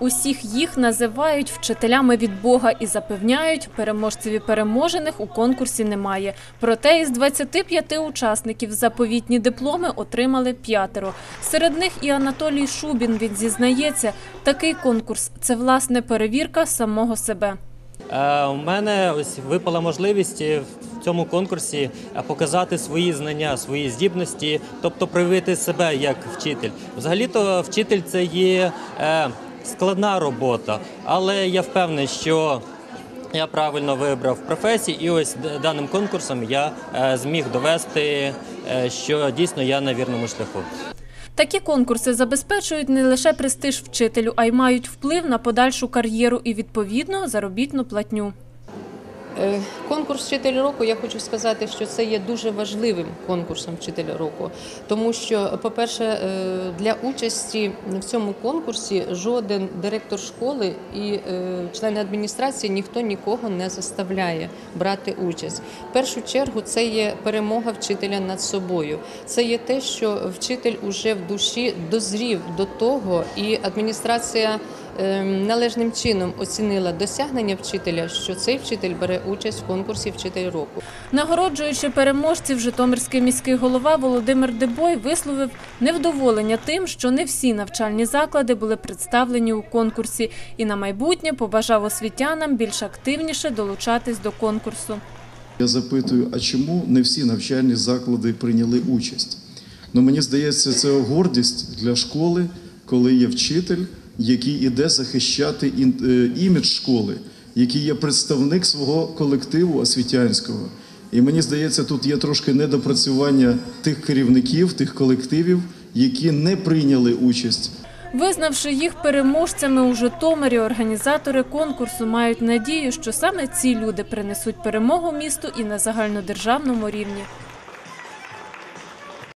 Усіх їх називають вчителями від Бога і запевняють, переможців і переможених у конкурсі немає. Проте із 25 учасників заповітні дипломи отримали п'ятеро. Серед них і Анатолій Шубін. Він зізнається, такий конкурс це власне перевірка самого себе. Е, У мене ось випала можливість е, в цьому конкурсі е, показати свої знання, свої здібності, тобто проявити себе як вчитель. Взагалі-то вчитель це є складна робота, але я впевнений, що я правильно вибрав професію, і ось даним конкурсом я е, зміг довести, е, що дійсно я на вірному шляху. Такі конкурси забезпечують не лише престиж вчителю, а й мають вплив на подальшу кар'єру і відповідно заробітну платню. Е, Конкурс вчитель року, я хочу сказати, що це є дуже важливим конкурсом вчителя року, тому що, по-перше, е, для участі в цьому конкурсі жоден директор школи і е, члени адміністрації ніхто нікого не заставляє брати участь. В першу чергу це є перемога вчителя над собою. Це є те, що вчитель уже в душі дозрів до того, і адміністрація належним чином оцінила досягнення вчителя, що цей вчитель бере участь в конкурсі Вчитель року. Нагороджуючи переможців, Житомирський міський голова Володимир Дебой висловив невдоволення тим, що не всі навчальні заклади були представлені у конкурсі, і на майбутнє побажав освітянам більш активніше долучатись до конкурсу. Я запитую, а чому не всі навчальні заклади прийняли участь? Ну, мені здається, це гордість для школи, коли є вчитель, який іде захищати е, імідж школи, який є представник свого колективу освітянського. І мені здається, тут є трошки недопрацювання тих керівників, тих колективів, які не прийняли участь Визнавши їх переможцями у Житомирі, організатори конкурсу мають надію, що саме ці люди принесуть перемогу місту і на загальнодержавному рівні.